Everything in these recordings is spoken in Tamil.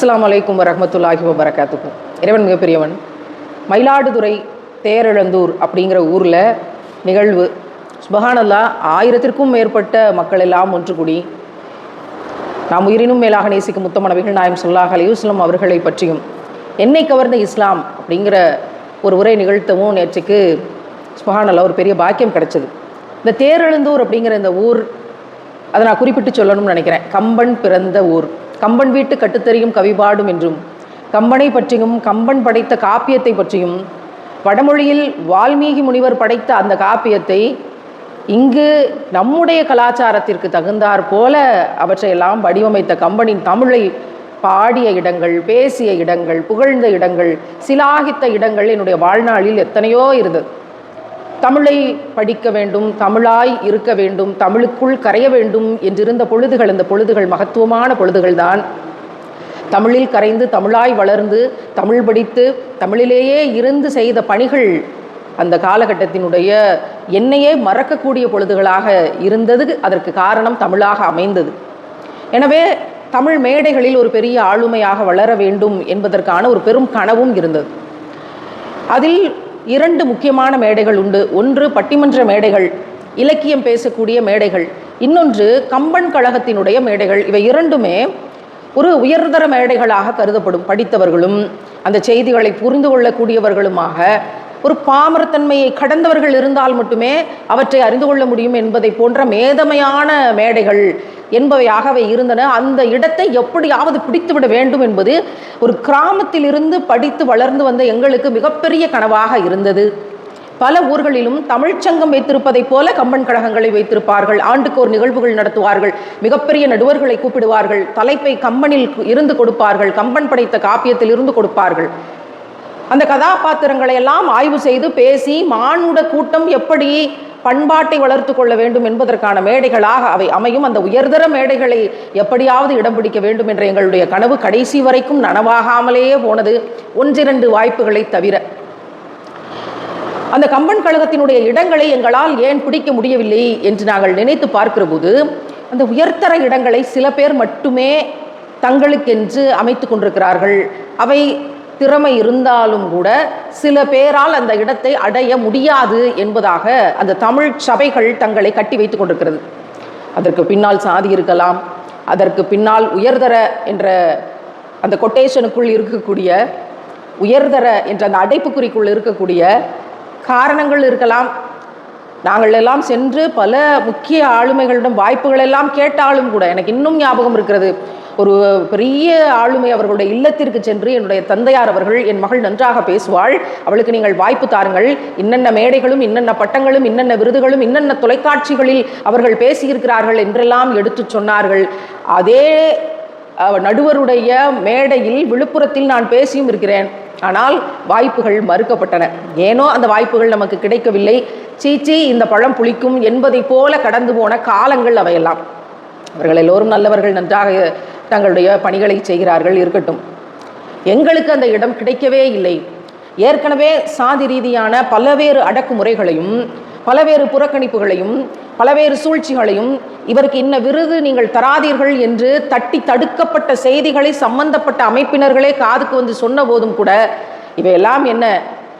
அஸ்லாம் அலைக்கும் வரஹ்மத்துல்லாஹி வபரகாத்துக்கும் இறைவன் மிகப்பெரியவன். மயிலாடுதுறை தேரழந்தூர் அப்படிங்கிற ஊரில் நிகழ்வு. சுபஹானல்லா ஆயிரத்திற்கும் மேற்பட்ட மக்கள் எல்லாம் ஒன்று கூடி நாம் உயிரினும் மேலாக நேசிக்கும் முத்தம நபிகள் நாயம் சொல்லாஹ் அலையுஸ்லம் அவர்களை பற்றியும் என்னை கவர்ந்த இஸ்லாம் அப்படிங்கிற ஒரு உரை நிகழ்த்தவும் நேற்றுக்கு சுபஹானல்லா ஒரு பெரிய பாக்கியம் கிடைச்சது. இந்த தேரெழுந்தூர் அப்படிங்கிற இந்த ஊர் அதை நான் குறிப்பிட்டு சொல்லணும்னு நினைக்கிறேன். கம்பன் பிறந்த ஊர். கம்பன் வீட்டு கட்டுத்தறியும் கவிபாடும் என்றும் கம்பனை பற்றியும் கம்பன் படைத்த காப்பியத்தை பற்றியும் வடமொழியில் வால்மீகி முனிவர் படைத்த அந்த காப்பியத்தை இங்கு நம்முடைய கலாச்சாரத்திற்கு தகுந்தாற் போல அவற்றையெல்லாம் வடிவமைத்த கம்பனின் தமிழை பாடிய இடங்கள் பேசிய இடங்கள் புகழ்ந்த இடங்கள் சிலாகித்த இடங்கள் என்னுடைய வாழ்நாளில் எத்தனையோ இருந்தது. தமிழை படிக்க வேண்டும் தமிழாய் இருக்க வேண்டும் தமிழுக்குள் கரைய வேண்டும் என்றிருந்த பொழுதுகள் இந்த பொழுதுகள் மகத்துவமான பொழுதுகள்தான். தமிழில் கரைந்து தமிழாய் வளர்ந்து தமிழ் படித்து தமிழிலேயே இருந்து செய்த பணிகள் அந்த காலகட்டத்தினுடைய என்னையே மறக்கக்கூடிய பொழுதுகளாக இருந்தது அதற்கு காரணம் தமிழாக அமைந்தது. எனவே தமிழ் மேடைகளில் ஒரு பெரிய ஆளுமையாக வளர வேண்டும் என்பதற்கான ஒரு பெரும் கனவும் இருந்தது. அதில் இரண்டு முக்கியமான மேடைகள் உண்டு. ஒன்று பட்டிமன்ற மேடைகள் இலக்கியம் பேசக்கூடிய மேடைகள். இன்னொன்று கம்பன் கழகத்தினுடைய மேடைகள். இவை இரண்டுமே ஒரு உயர்தர மேடைகளாக கருதப்படும் படித்தவர்களும் அந்த செய்திகளை புரிந்து கொள்ளக்கூடியவர்களுமாக ஒரு பாமரத்தன்மையை கடந்தவர்கள் இருந்தால் மட்டுமே அவற்றை அறிந்து கொள்ள முடியும் என்பதை போன்ற மேதமையான மேடைகள் என்பவையாகவே இருந்தன. அந்த இடத்தை எப்படியாவது பிடித்துவிட வேண்டும் என்பது ஒரு கிராமத்திலிருந்து படித்து வளர்ந்து வந்த எங்களுக்கு மிகப்பெரிய கனவாக இருந்தது. பல ஊர்களிலும் தமிழ்ச்சங்கம் வைத்திருப்பதைப் போல கம்பன் கழகங்களை வைத்திருப்பார்கள். ஆண்டுக்கு ஒரு நிகழ்வுகள் நடத்துவார்கள். மிகப்பெரிய நடுவர்களை கூப்பிடுவார்கள். தலைப்பை கம்பனில் இருந்து கொடுப்பார்கள். கம்பன் படைத்த காப்பியத்தில் இருந்து கொடுப்பார்கள். அந்த கதாபாத்திரங்களை எல்லாம் ஆய்வு செய்து பேசி மானுட கூட்டம் எப்படி பண்பாட்டை வளர்த்து கொள்ள வேண்டும் என்பதற்கான மேடைகளாக அவை அமையும். அந்த உயர்தர மேடைகளை எப்படியாவது இடம் பிடிக்க வேண்டும் என்ற எங்களுடைய கனவு கடைசி வரைக்கும் நனவாகாமலேயே போனது ஒன்றிரண்டு வாய்ப்புகளை தவிர. அந்த கம்பன் கழகத்தினுடைய இடங்களை எங்களால் ஏன் பிடிக்க முடியவில்லை என்று நாங்கள் நினைத்து பார்க்கிற போது அந்த உயர்தர இடங்களை சில பேர் மட்டுமே தங்களுக்கென்று அமைத்து கொண்டிருக்கிறார்கள். அவை திறமை இருந்தாலும் கூட சில பேரால் அந்த இடத்தை அடைய முடியாது என்பதாக அந்த தமிழ் சபைகள் தங்களை கட்டி வைத்துக் கொண்டிருக்கிறது. அதற்கு பின்னால் சாதி இருக்கலாம் அதற்கு பின்னால் உயர்தர என்ற அந்த கொட்டேஷனுக்குள் இருக்கக்கூடிய உயர்தர என்ற அந்த அடைப்புக்குறிக்குள் இருக்கக்கூடிய காரணங்கள் இருக்கலாம் நாங்கள் எல்லாம் சென்று பல முக்கிய ஆளுமைகளிடம் வாய்ப்புகள் எல்லாம் கேட்டாலும் கூட எனக்கு இன்னும் ஞாபகம் இருக்கிறது. ஒரு பெரிய ஆளுமை அவர்களுடைய இல்லத்திற்கு சென்று என்னுடைய தந்தையார் அவர்கள் என் மகள் நன்றாக பேசுவாள். அவளுக்கு நீங்கள் வாய்ப்பு தாருங்கள். இன்னென்ன மேடைகளும் இன்னென்ன பட்டங்களும் இன்னென்ன விருதுகளும் இன்னென்ன தொலைக்காட்சிகளில் அவர்கள் பேசியிருக்கிறார்கள் என்றெல்லாம் எடுத்து சொன்னார்கள். அதே நடுவருடைய மேடையில் விழுப்புரத்தில் நான் பேசியும் இருக்கிறேன். ஆனால் வாய்ப்புகள் மறுக்கப்பட்டன. ஏனோ அந்த வாய்ப்புகள் நமக்கு கிடைக்கவில்லை. சீச்சி இந்த பழம் புளிக்கும் என்பதை போல கடந்து போன காலங்கள் அவையெல்லாம். அவர்கள் எல்லோரும் நல்லவர்கள் நன்றாக தங்களுடைய பணிகளை செய்கிறார்கள் இருக்கட்டும். எங்களுக்கு அந்த இடம் கிடைக்கவே இல்லை. ஏற்கனவே சாதி ரீதியான பல்வேறு அடக்குமுறைகளையும் பலவேறு புறக்கணிப்புகளையும் பலவேறு சூழ்ச்சிகளையும் இவருக்கு இன்ன விருது நீங்கள் தராதீர்கள் என்று தட்டி தடுக்கப்பட்ட செய்திகளை சம்பந்தப்பட்ட அமைப்பினர்களே காதுக்கு வந்து சொன்ன போதும் கூட இவையெல்லாம் என்ன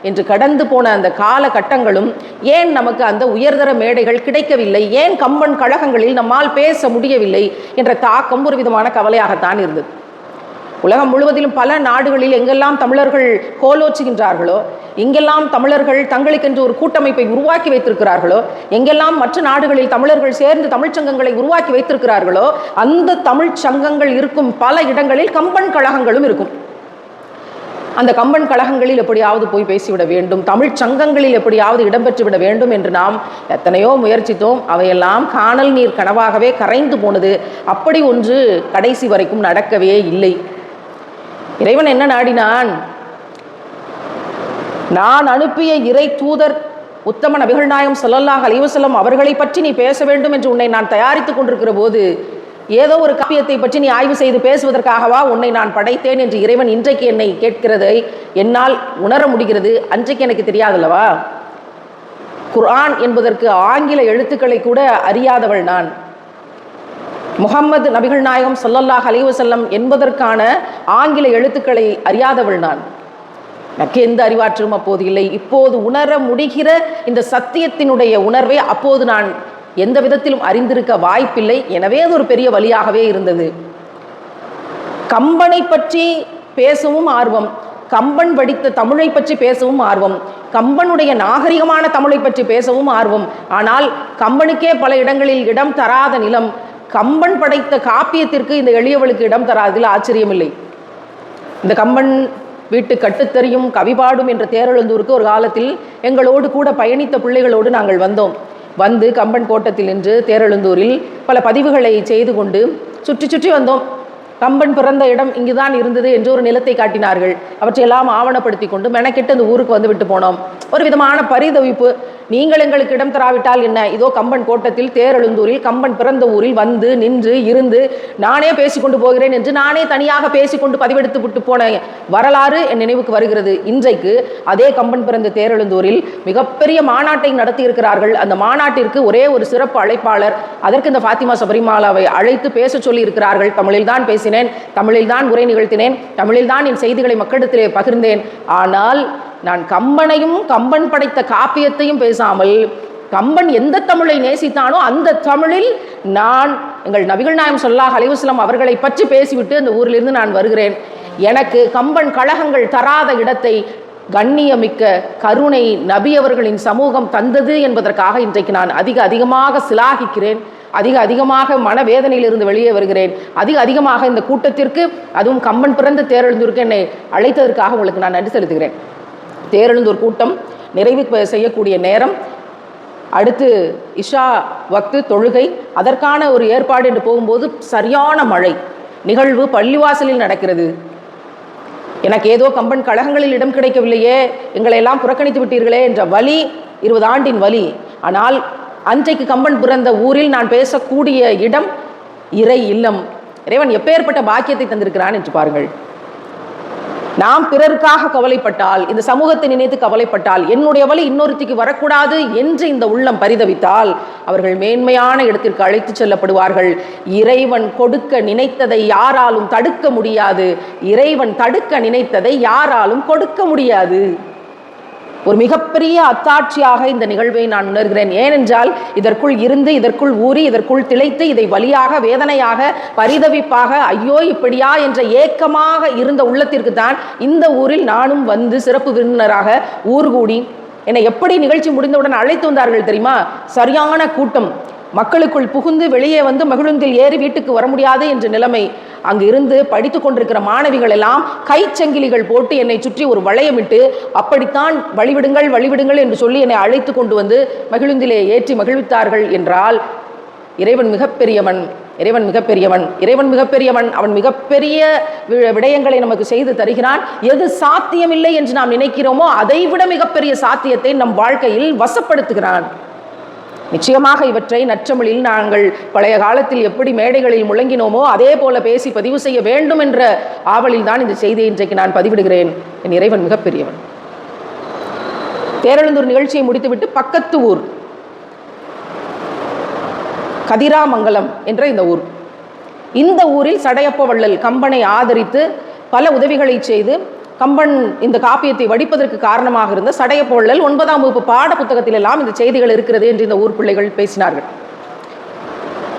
என்று கடந்து போன அந்த காலகட்டங்களும் ஏன் நமக்கு அந்த உயர்தர மேடைகள் கிடைக்கவில்லை? ஏன் கம்பன் கழகங்களில் நம்மால் பேச முடியவில்லை? என்ற தாக்கம் ஒரு விதமான கவலையாகத்தான் இருந்தது. உலகம் முழுவதிலும் பல நாடுகளில் எங்கெல்லாம் தமிழர்கள் கோலோச்சுகின்றார்களோ எங்கெல்லாம் தமிழர்கள் தங்களுக்கென்று ஒரு கூட்டமைப்பை உருவாக்கி வைத்திருக்கிறார்களோ எங்கெல்லாம் மற்ற நாடுகளில் தமிழர்கள் சேர்ந்து தமிழ்ச்சங்கங்களை உருவாக்கி வைத்திருக்கிறார்களோ அந்த தமிழ்ச்சங்கங்கள் இருக்கும் பல இடங்களில் கம்பன் கழகங்களும் இருக்கும். அந்த கம்பன் கழகங்களில் எப்படியாவது போய் பேசிவிட வேண்டும் தமிழ் சங்கங்களில் எப்படியாவது இடம்பெற்று விட வேண்டும் என்று நாம் எத்தனையோ முயற்சித்தோம். அவையெல்லாம் காணல் நீர் கனவாகவே கரைந்து போனது. அப்படி ஒன்று கடைசி வரைக்கும் நடக்கவே இல்லை. இறைவன் என்ன நாடினான்? நான் அனுப்பிய இறை தூதர் உத்தம நபிகள் நாயம் சொல்லல்லாஹ் அலைவசல்லம் அவர்களை பற்றி நீ பேச வேண்டும் என்று உன்னை நான் தயாரித்துக் கொண்டிருக்கிற போது ஏதோ ஒரு காப்பியத்தை பற்றி நீ ஆய்வு செய்து பேசுவதற்காகவா உன்னை நான் படைத்தேன் என்று இறைவன் இன்றைக்கு என்னை கேட்கிறதை என்னால் உணர முடிகிறது. அன்றைக்கு எனக்கு தெரியாதல்லவா? குர்ஆன் என்பதற்கு ஆங்கில எழுத்துக்களை கூட அறியாதவள் நான். முகம்மது நபிகள் நாயகம் சொல்லல்லாஹ் அலைஹி என்பதற்கான ஆங்கில எழுத்துக்களை அறியாதவள் நான். எனக்கு எந்த அறிவாற்றலும் அப்போது இல்லை. இப்போது உணர முடிகிற இந்த சத்தியத்தினுடைய உணர்வை அப்போது நான் எந்த விதத்திலும் அறிந்திருக்க வாய்ப்பில்லை. எனவே அது ஒரு பெரிய வழியாகவே இருந்தது. கம்பனை பற்றி பேசவும் ஆர்வம். கம்பன் படித்த தமிழை பற்றி பேசவும் ஆர்வம். கம்பனுடைய நாகரிகமான தமிழை பற்றி பேசவும் ஆர்வம். ஆனால் கம்பனுக்கே பல இடங்களில் இடம் தராத நிலம். கம்பன் படைத்த காப்பியத்திற்கு இந்த எளியவளுக்கு இடம் தராதில் ஆச்சரியமில்லை. இந்த கம்பன் வீட்டு கட்டுத்தறியும் கவிபாடும் என்ற தேரெழுந்தூருக்கு ஒரு காலத்தில் எங்களோடு கூட பயணித்த பிள்ளைகளோடு நாங்கள் வந்தோம். வந்து கம்பன் கோட்டத்தில் நின்று தேரெழுந்தூரில் பல பதிவுகளை செய்து கொண்டு சுற்றி சுற்றி வந்தோம். கம்பன் பிறந்த இடம் இங்குதான் இருந்தது என்று ஒரு நிலத்தை காட்டினார்கள். அவற்றையெல்லாம் ஆவணப்படுத்தி கொண்டு மெனக்கெட்டு அந்த ஊருக்கு வந்து விட்டு போனோம். ஒரு விதமான பரிதவிப்பு நீங்கள் எங்களுக்கு இடம் தராவிட்டால் என்ன? இதோ கம்பன் கோட்டத்தில் தேரெழுந்தூரில் கம்பன் பிறந்த ஊரில் வந்து நின்று இருந்து நானே பேசிக்கொண்டு போகிறேன் என்று நானே தனியாக பேசிக்கொண்டு பதிவெடுத்து விட்டு போன வரலாறு என் நினைவுக்கு வருகிறது. இன்றைக்கு அதே கம்பன் பிறந்த தேரெழுந்தூரில் மிகப்பெரிய மாநாட்டை நடத்தி இருக்கிறார்கள் அந்த மாநாட்டிற்கு ஒரே ஒரு சிறப்பு அழைப்பாளர் அதற்கு இந்த ஃபாத்திமா சபரிமாலாவை அழைத்து பேச சொல்லி இருக்கிறார்கள் தமிழில் தான் பேசினேன் தமிழில் தான் உரை நிகழ்த்தினேன் தமிழில் தான் என் செய்திகளை மக்களிடத்திலே பகிர்ந்தேன். ஆனால் நான் கம்பனையும் கம்பன் படைத்த காப்பியத்தையும் பேசாமல் கம்பன் எந்த தமிழை நேசித்தானோ அந்த தமிழில் நான் எங்கள் நபிகள் நாயம் சொல்லாஹ் அலைவாஸ்லாம் அவர்களை பற்றி பேசிவிட்டு அந்த ஊரிலிருந்து நான் வருகிறேன். எனக்கு கம்பன் கழகங்கள் தராத இடத்தை கண்ணியமிக்க கருணை நபி அவர்களின் சமூகம் தந்தது என்பதற்காக இன்றைக்கு நான் அதிக அதிகமாக சிலாகிக்கிறேன். அதிக அதிகமாக மனவேதனையிலிருந்து வெளியே வருகிறேன். அதிக அதிகமாக இந்த கூட்டத்திற்கு அதுவும் கம்பன் பிறந்த தேரெழுந்திருக்கு என்னை அழைத்ததற்காக உங்களுக்கு நான் நன்றி செலுத்துகிறேன். தேரெழுந்தூர் கூட்டம் நிறைவு செய்யக்கூடிய நேரம். அடுத்து இஷா வக்து தொழுகை. அதற்கான ஒரு ஏற்பாடு என்று போகும்போது சரியான மழை. நிகழ்வு பள்ளிவாசலில் நடக்கிறது. எனக்கு ஏதோ கம்பன் கழகங்களில் இடம் கிடைக்கவில்லையே எங்களை எல்லாம் புறக்கணித்து விட்டீர்களே என்ற வலி இருபது ஆண்டின் வலி. ஆனால் அன்றைக்கு கம்பன் பிறந்த ஊரில் நான் பேசக்கூடிய இடம் இறை இல்லம். இறைவன் எப்பேற்பட்ட பாக்கியத்தை தந்திருக்கிறான் என்று பாருங்கள். நாம் பிறருக்காக கவலைப்பட்டால் இந்த சமூகத்தை நினைத்து கவலைப்பட்டால் என்னுடைய வழி இன்னொருத்திக்கு வரக்கூடாது என்று இந்த உள்ளம் பரிதவித்தால் அவர்கள் மேன்மையான இடத்திற்கு அழைத்துச் செல்லப்படுவார்கள். இறைவன் கொடுக்க நினைத்ததை யாராலும் தடுக்க முடியாது. இறைவன் தடுக்க நினைத்ததை யாராலும் கொடுக்க முடியாது. ஒரு மிகப்பெரிய அத்தாட்சியாக இந்த நிகழ்வை நான் உணர்கிறேன். ஏனென்றால் இதற்குள் இருந்து இதற்குள் ஊறி இதற்குள் திளைத்து இதை வழியாக வேதனையாக பரிதவிப்பாக ஐயோ இப்படியா என்ற ஏக்கமாக இருந்த உள்ளத்திற்கு தான் இந்த ஊரில் நானும் வந்து சிறப்பு விருந்தினராக ஊர் கூடி என்னை எப்படி நிகழ்ச்சி முடிந்தவுடன் அழைத்து வந்தார்கள் தெரியுமா? சரியான கூட்டம். மக்களுக்குள் புகுந்து வெளியே வந்து மகிழுந்தில் ஏறி வீட்டுக்கு வர முடியாது என்ற நிலைமை அங்கு இருந்து படித்து கொண்டிருக்கிற மாணவிகள் எல்லாம் கைச்சங்கிலிகள் போட்டு என்னை சுற்றி ஒரு வளையமிட்டு அப்படித்தான் வழிவிடுங்கள் வழிவிடுங்கள் என்று சொல்லி என்னை அழைத்து கொண்டு வந்து மகிழுந்திலே ஏற்றி மகிழ்வித்தார்கள் என்றால் இறைவன் மிகப்பெரியவன் இறைவன் மிகப்பெரியவன் இறைவன் மிகப்பெரியவன் அவன் மிகப்பெரிய வி- விடயங்களை நமக்கு செய்து தருகிறான். எது சாத்தியமில்லை என்று நாம் நினைக்கிறோமோ அதைவிட மிகப்பெரிய சாத்தியத்தை நம் வாழ்க்கையில் வசப்படுத்துகிறான். நிச்சயமாக இவற்றை நற்றமிழில் நாங்கள் பழைய காலத்தில் எப்படி மேடைகளில் முழங்கினோமோ அதே போல பேசி பதிவு செய்ய வேண்டும் என்ற ஆவலில் தான் இந்த செய்தியை இன்றைக்கு நான் பதிவிடுகிறேன். என் இறைவன் மிகப்பெரியவன். தேரழுந்தூர் நிகழ்ச்சியை முடித்துவிட்டு பக்கத்து ஊர். கதிராமங்கலம் என்ற இந்த ஊர். இந்த ஊரில் சடையப்ப வள்ளல் கம்பனை ஆதரித்து பல உதவிகளை செய்து கம்பன் இந்த காப்பியத்தை வடிப்பதற்கு காரணமாக இருந்த சடையப்ப வள்ளல் ஒன்பதாம் வகுப்பு பாட புத்தகத்தில் எல்லாம் இந்த செய்திகள் இருக்கிறது என்று இந்த ஊர் பிள்ளைகள் பேசினார்கள்.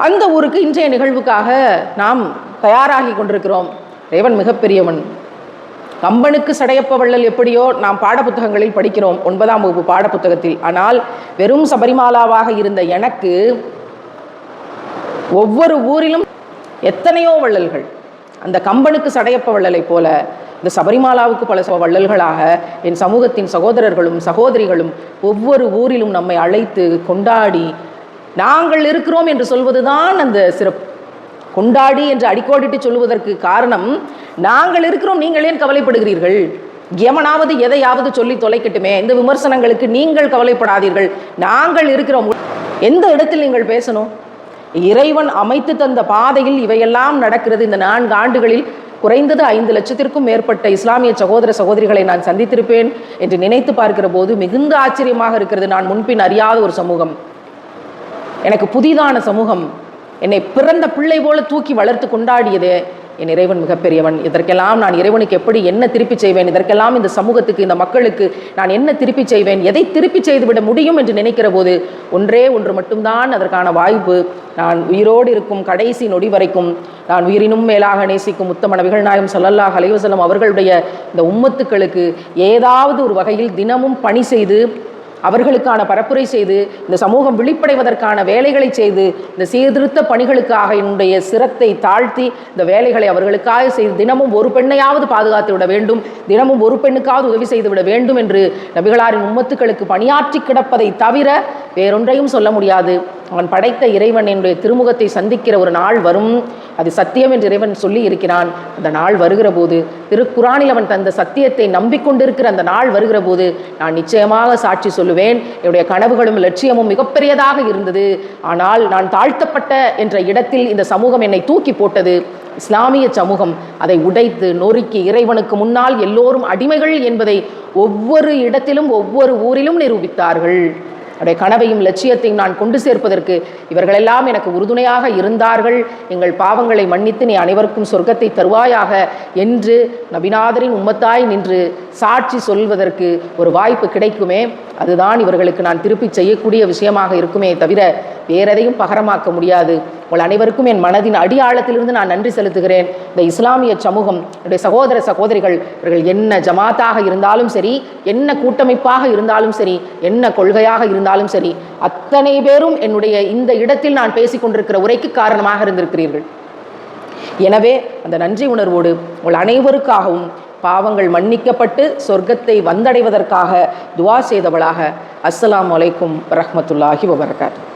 அந்த ஊருக்கு இன்றைய நிகழ்வுக்காக நாம் தயாராகி கொண்டிருக்கிறோம். தேவன் மிகப்பெரியவன். கம்பனுக்கு சடையப்ப வள்ளல் எப்படியோ நாம் பாடப்புத்தகங்களில் படிக்கிறோம் ஒன்பதாம் வகுப்பு பாடப்புத்தகத்தில் ஆனால் வெறும் சபரிமாலாவாக இருந்த எனக்கு ஒவ்வொரு ஊரிலும் எத்தனையோ வள்ளல்கள். அந்த கம்பனுக்கு சடையப்ப வள்ளலைப் போல இந்த சபரிமாலாவுக்கு பல வள்ளல்களாக என் சமூகத்தின் சகோதரர்களும் சகோதரிகளும் ஒவ்வொரு ஊரிலும் நம்மை அழைத்து கொண்டாடி நாங்கள் இருக்கிறோம் என்று சொல்வதுதான் அந்த சிறப்பு. கொண்டாடி என்று அடிக்கோடிட்டு சொல்வதற்கு காரணம் நாங்கள் இருக்கிறோம் நீங்கள் ஏன் கவலைப்படுகிறீர்கள்? எவனாவது எதையாவது சொல்லி தொலைக்கட்டுமே இந்த விமர்சனங்களுக்கு நீங்கள் கவலைப்படாதீர்கள். நாங்கள் இருக்கிறோம். எந்த இடத்தில் நீங்கள் பேசணும்? இறைவன் அமைத்து தந்த பாதையில் இவையெல்லாம் நடக்கிறது. இந்த நான்கு ஆண்டுகளில் குறைந்தது ஐந்து லட்சத்திற்கும் மேற்பட்ட இஸ்லாமிய சகோதர சகோதரிகளை நான் சந்தித்திருப்பேன் என்று நினைத்து பார்க்கிற போது மிகுந்த ஆச்சரியமாக இருக்கிறது நான் முன்பின் அறியாத ஒரு சமூகம். எனக்கு புதிதான சமூகம். என்னை பிறந்த பிள்ளை போல தூக்கி வளர்த்து கொண்டாடியது என் இறைவன் மிகப்பெரியவன். இதற்கெல்லாம் நான் இறைவனுக்கு எப்படி என்ன திருப்பி செய்வேன்? இதற்கெல்லாம் இந்த சமூகத்துக்கு இந்த மக்களுக்கு நான் என்ன திருப்பி செய்வேன்? எதை திருப்பி செய்துவிட முடியும் என்று நினைக்கிற போது ஒன்றே ஒன்று மட்டும்தான் அதற்கான வாய்ப்பு. நான் உயிரோடு இருக்கும் கடைசி நொடி வரைக்கும் நான் உயிரினும் மேலாக நேசிக்கும் உத்தம நபிகள் நாயம் ஸல்லல்லாஹு அலைஹி அவர்களுடைய இந்த உம்மத்துக்களுக்கு ஏதாவது ஒரு வகையில் தினமும் பணி செய்து அவர்களுக்கான பரப்புரை செய்து இந்த சமூகம் விழிப்படைவதற்கான வேலைகளை செய்து இந்த சீர்திருத்த பணிகளுக்காக என்னுடைய சிரத்தை தாழ்த்தி இந்த வேலைகளை அவர்களுக்காக செய்து தினமும் ஒரு பெண்ணையாவது பாதுகாத்து விட வேண்டும் தினமும் ஒரு பெண்ணுக்காவது உதவி செய்து விட வேண்டும் என்று நபிகளாரின் உம்மத்துக்களுக்கு பணியாற்றி கிடப்பதை தவிர வேறொன்றையும் சொல்ல முடியாது. அவன் படைத்த இறைவன் என்னுடைய திருமுகத்தை சந்திக்கிற ஒரு நாள் வரும். அது சத்தியம் என்று இறைவன் சொல்லி இருக்கிறான். அந்த நாள் வருகிற போது திருக்குறானில் அவன் தந்த சத்தியத்தை நம்பிக்கொண்டிருக்கிற அந்த நாள் வருகிற போது நான் நிச்சயமாக சாட்சி சொல்லுவேன். என்னுடைய கனவுகளும் லட்சியமும் மிகப்பெரியதாக இருந்தது. ஆனால் நான் தாழ்த்தப்பட்ட என்ற இடத்தில் இந்த சமூகம் என்னை தூக்கி போட்டது. இஸ்லாமிய சமூகம் அதை உடைத்து நொறுக்கி இறைவனுக்கு முன்னால் எல்லோரும் அடிமைகள் என்பதை ஒவ்வொரு இடத்திலும் ஒவ்வொரு ஊரிலும் நிரூபித்தார்கள். அவருடைய கனவையும் லட்சியத்தையும் நான் கொண்டு சேர்ப்பதற்கு இவர்களெல்லாம் எனக்கு உறுதுணையாக இருந்தார்கள். எங்கள் பாவங்களை மன்னித்து நீ அனைவருக்கும் சொர்க்கத்தை தருவாயாக என்று நபிநாதரின் உம்மத்தாய் நின்று சாட்சி சொல்வதற்கு ஒரு வாய்ப்பு கிடைக்குமே. அதுதான் இவர்களுக்கு நான் திருப்பி செய்யக்கூடிய விஷயமாக இருக்குமே தவிர வேறெதையும் பகரமாக்க முடியாது. உங்கள் அனைவருக்கும் என் மனதின் அடியாழத்திலிருந்து நான் நன்றி செலுத்துகிறேன். இந்த இஸ்லாமிய சமூகம் என்னுடைய சகோதர சகோதரிகள் இவர்கள் என்ன ஜமாத்தாக இருந்தாலும் சரி என்ன கூட்டமைப்பாக இருந்தாலும் சரி என்ன கொள்கையாக இருந்தாலும் சரி அத்தனை பேரும் என்னுடைய இந்த இடத்தில் நான் பேசிக்கொண்டிருக்கிற உரைக்கு காரணமாக இருந்திருக்கிறீர்கள். எனவே அந்த நன்றி உணர்வோடு உங்கள் அனைவருக்காகவும் பாவங்கள் மன்னிக்கப்பட்டு சொர்க்கத்தை வந்தடைவதற்காக துவா செய்தவளாக அஸ்லாம் அலைக்கும் ரஹ்மத்துல்லாஹி வபர்காத்து.